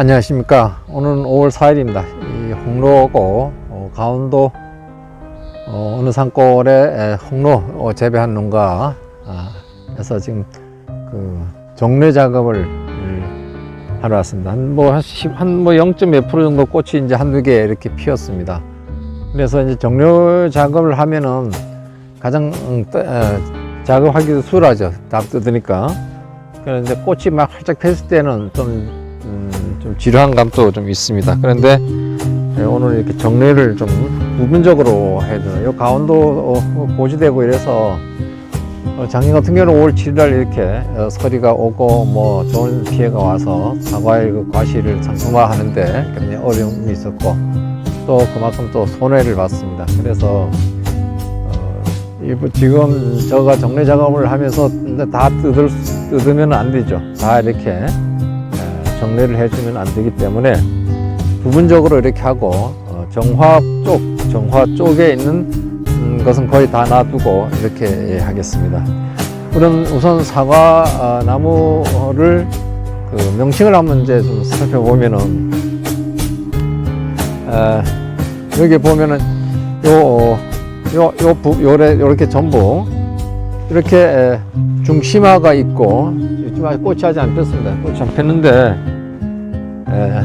안녕하십니까. 오늘은 5월 4일입니다. 이 홍로고 어, 강원도 어, 어느 산골에 에, 홍로 어, 재배한 농가에서 지금 그 정례 작업을 음, 하러 왔습니다. 한뭐한뭐 0.몇 프로 정도 꽃이 이제 한두 개 이렇게 피었습니다. 그래서 이제 정례 작업을 하면은 가장 음, 떠- 에, 작업하기도 수월하죠. 딱 뜯으니까. 그런데 꽃이 막 활짝 폈을 때는 좀 음, 좀 지루한 감도 좀 있습니다. 그런데 예, 오늘 이렇게 정리를 좀 부분적으로 되나요? 강원도 어, 고지되고 이래서 어, 작년 같은 경우는 5월 7일 날 이렇게 어, 서리가 오고 뭐 좋은 피해가 와서 사과의 그 과실을 상품화하는데 굉장히 어려움이 있었고 또 그만큼 또 손해를 봤습니다. 그래서 지금 저가 정리 작업을 하면서 다 뜯을, 수- 뜯으면 안 되죠. 다 이렇게 에, 정리를 해주면 안 되기 때문에 부분적으로 이렇게 하고 어, 정화 쪽, 정화 쪽에 있는 음, 것은 거의 다 놔두고 이렇게 예, 하겠습니다. 우선 우선 사과 아, 나무를 그 명칭을 한번 이제 좀 살펴보면은 에, 여기 보면은 요 요, 요, 부, 요래, 요렇게 전부 이렇게 에, 중심화가 있고 아직 꽃이 아직 안 폈습니다. 꽃이 안 폈는데 에,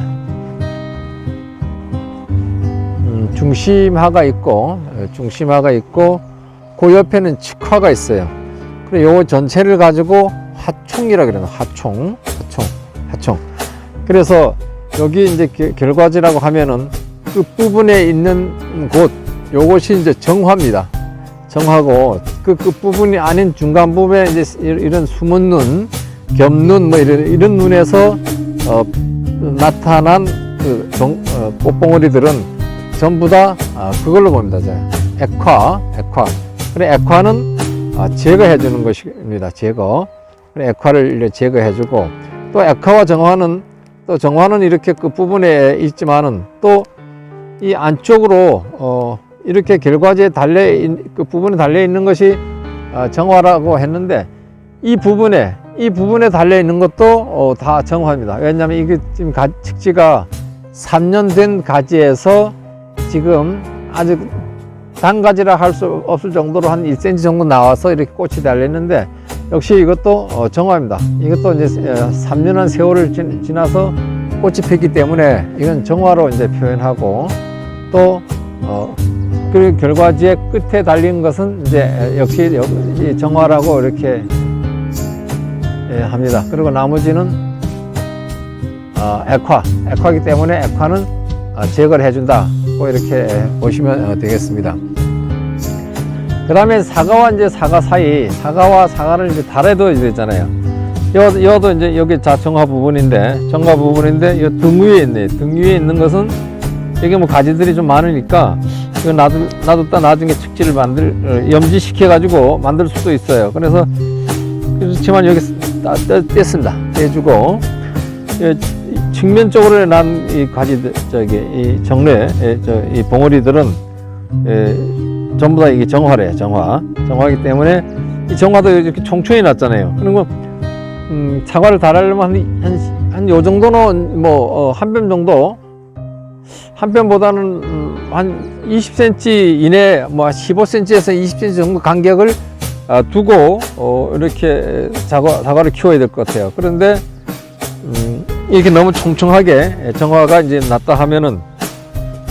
음, 중심화가 있고 에, 중심화가 있고 그 옆에는 측화가 있어요. 그리고 요 전체를 가지고 하총이라 그래요. 하총, 하총, 하총. 그래서 여기 이제 게- 결과지라고 하면은 끝 부분에 있는 곳 요것이 이제 정화입니다. 정화고 그 끝부분이 아닌 중간 부분에 이제 이- 이런 숨은 눈, 겹눈 뭐 이런 이런 눈에서 어, 나타난 그 정, 어, 꽃봉오리들은 전부 다 아, 그걸로 봅니다. 이제 액화, 액화. 그래 액화는 아, 제거해 주는 것입니다. 제거. 그래 액화를 제거해 주고 또 액화와 정화는 또 정화는 이렇게 그 부분에 있지만은 또 이 안쪽으로 어, 이렇게 결과지에 달려 있, 그 부분에 달려 있는 것이 어, 정화라고 했는데 이 부분에 이 부분에 달려 있는 것도 어, 다 정화입니다. 왜냐하면 이게 지금 가, 측지가 3년 된 가지에서 지금 아직 단가지라 할 수 없을 정도로 한 1cm 정도 나와서 이렇게 꽃이 달려 있는데 역시 이것도 어, 정화입니다. 이것도 이제 3년한 세월을 지- 지나서 꽃이 폈기 때문에 이건 정화로 이제 표현하고 또 어, 그 결과지의 끝에 달린 것은 이제 역시 정화라고 이렇게 예, 합니다. 그리고 나머지는 어, 액화, 액화이기 때문에 액화는 어, 제거를 해준다. 고 이렇게 보시면 어, 되겠습니다. 그 다음에 사과와 이제 사과 사이, 사과와 사과를 이제 달아둬야 되잖아요. 여, 여도 이제 여기 자 정화 부분인데, 정화 부분인데, 이 등 위에 있네. 등 위에 있는 것은 여기 뭐 가지들이 좀 많으니까 이거 놔두, 놔뒀다 나중에 측지를 만들, 어, 염지시켜 가지고 만들 수도 있어요. 그래서 그렇지만 여기 뗐습니다. 떼주고, 이 측면 쪽으로 난 이 가지들, 저기, 이 정례, 예, 저, 이 봉오리들은, 예, 전부 다 이게 정화래, 정화. 정화이기 때문에 이 정화도 이렇게 총총이 났잖아요. 그리고, 음, 사과를 달하려면 한, 한, 한 요 정도는 뭐, 어, 한뼘 정도, 한 뼘보다는 음, 한 20cm 이내, 뭐 15cm에서 20cm 정도 간격을 아, 두고 어, 이렇게 사과, 사과를 키워야 될 것 같아요. 그런데 음, 이렇게 너무 총총하게 정화가 이제 났다 하면은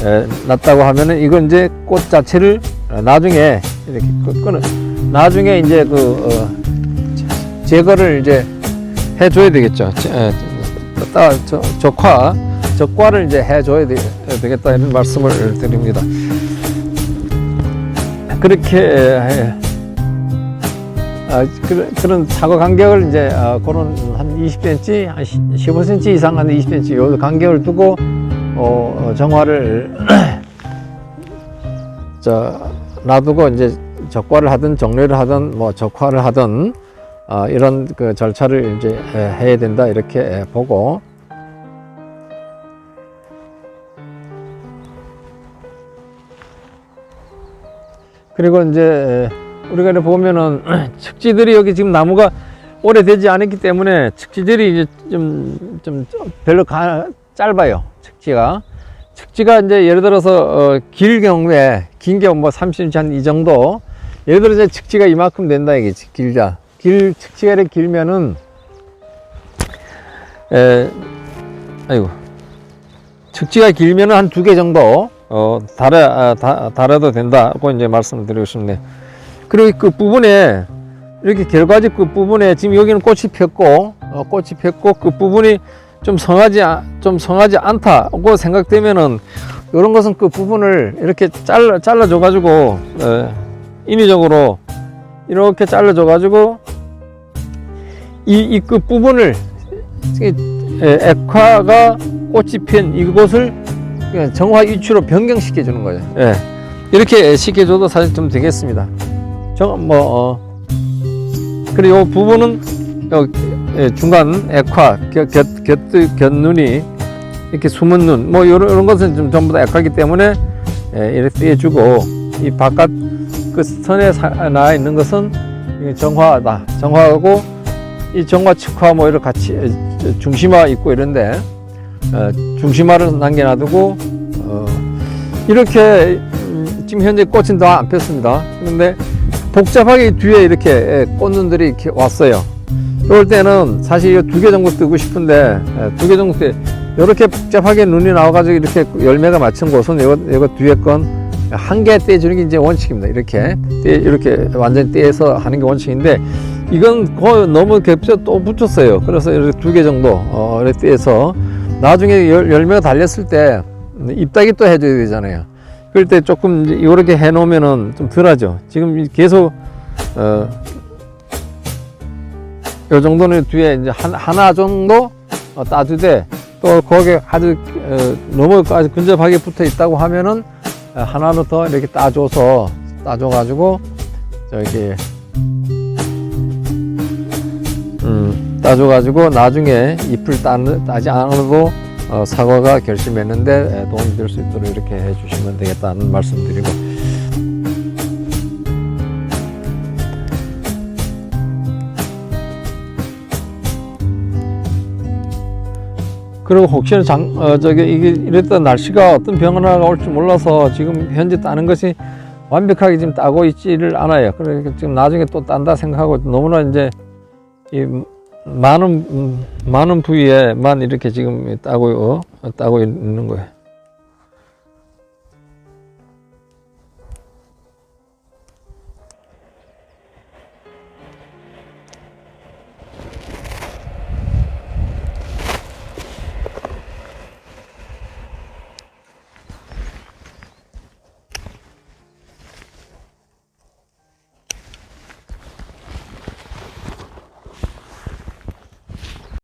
에, 났다고 하면은 이건 이제 꽃 자체를 어, 나중에 이렇게 끄- 끊어 나중에 이제 그 어, 제거를 이제 해줘야 되겠죠. 따, 저, 적화 적과를 이제 해줘야 되, 되겠다 이런 말씀을 드립니다. 그렇게 해, 아, 그, 그런 사과 간격을 이제 아, 그런 한 20cm, 한 15cm 이상 한 20cm 요 간격을 두고 어, 어, 정화를 저 놔두고 이제 적과를 하든 정례를 하든 뭐 적화를 하든 아, 이런 그 절차를 이제 해- 해야 된다 이렇게 보고 그리고 이제 우리가 이렇게 보면은 측지들이 여기 지금 나무가 오래되지 않았기 때문에 측지들이 이제 좀, 좀 별로 가, 짧아요. 측지가. 측지가 이제 예를 들어서 어, 길 경우에 긴 게 뭐 30cm 한 이 정도. 예를 들어 이제 측지가 이만큼 된다 이게지 길자. 길 측지가 이렇게 길면은 에 아이고 측지가 길면은 한 두 개 정도 어 달아 아, 다, 달아도 된다고 이제 말씀을 드리고 싶네. 그리고 그 부분에 이렇게 결과지 끝 부분에 지금 여기는 꽃이 폈고 어, 꽃이 폈고 그 부분이 좀 성하지 아- 좀 성하지 않다고 생각되면은 이런 것은 그 부분을 이렇게 잘라 잘라줘 가지고 인위적으로 이렇게 잘라줘 가지고 이이끝 부분을 액화가 꽃이 핀 이곳을 정화 위치로 변경시켜 주는 거예요. 예. 이렇게 시켜줘도 사실 좀 되겠습니다. 정뭐 어, 그리고 이 부분은 요, 예, 중간 액화, 곁, 곁, 곁, 곁눈이 이렇게 숨은 눈, 뭐 이런, 이런 것은 좀 전부 다 액화기 때문에 예, 이렇게 떼주고 이 바깥 그 선에 사, 나 있는 것은 정화다. 정화하고 이 정화 측화 뭐 이런 같이 에, 중심화 있고 이런데 어, 중심화를 남겨놔두고 어, 이렇게 음, 지금 현재 꽃은 다 안 폈습니다. 그런데 복잡하게 뒤에 이렇게 예, 꽃눈들이 이렇게 왔어요. 이럴 때는 사실 두개 정도 뜨고 싶은데 두 개 정도 뜨 이렇게 복잡하게 눈이 나와가지고 이렇게 열매가 맞춘 곳은 이거, 이거 뒤에 건 한 개 떼주는 게 이제 원칙입니다. 이렇게 떼, 이렇게 완전히 떼서 하는 게 원칙인데 이건 거의 너무 겹쳐 또 붙였어요. 그래서 이렇게 두 개 정도 어, 이렇게 떼서 나중에 열, 열매가 달렸을 때 잎따기 또 해줘야 되잖아요. 그럴 때 조금 이렇게 해놓으면은 좀 덜하죠. 지금 계속 어, 요 정도는 뒤에 이제 한, 하나 정도 어, 따주되 또 거기에 아주 어, 너무 아주 근접하게 붙어 있다고 하면은 어, 하나는 더 이렇게 따줘서 따줘가지고 저기 따줘가지고 나중에 잎을 따, 따지 않아도 어, 사과가 결심했는데 에, 도움이 될 수 있도록 이렇게 해주시면 되겠다는 말씀드리고 그리고 혹시나 장, 어, 저기, 이게 이랬던 날씨가 어떤 변화가 올지 몰라서 지금 현재 따는 것이 완벽하게 지금 따고 있지를 않아요. 그러니까 지금 나중에 또 딴다 생각하고 너무나 이제 이 많은, 음, 많은 부위에만 이렇게 지금 따고, 어, 따고 있는 거예요.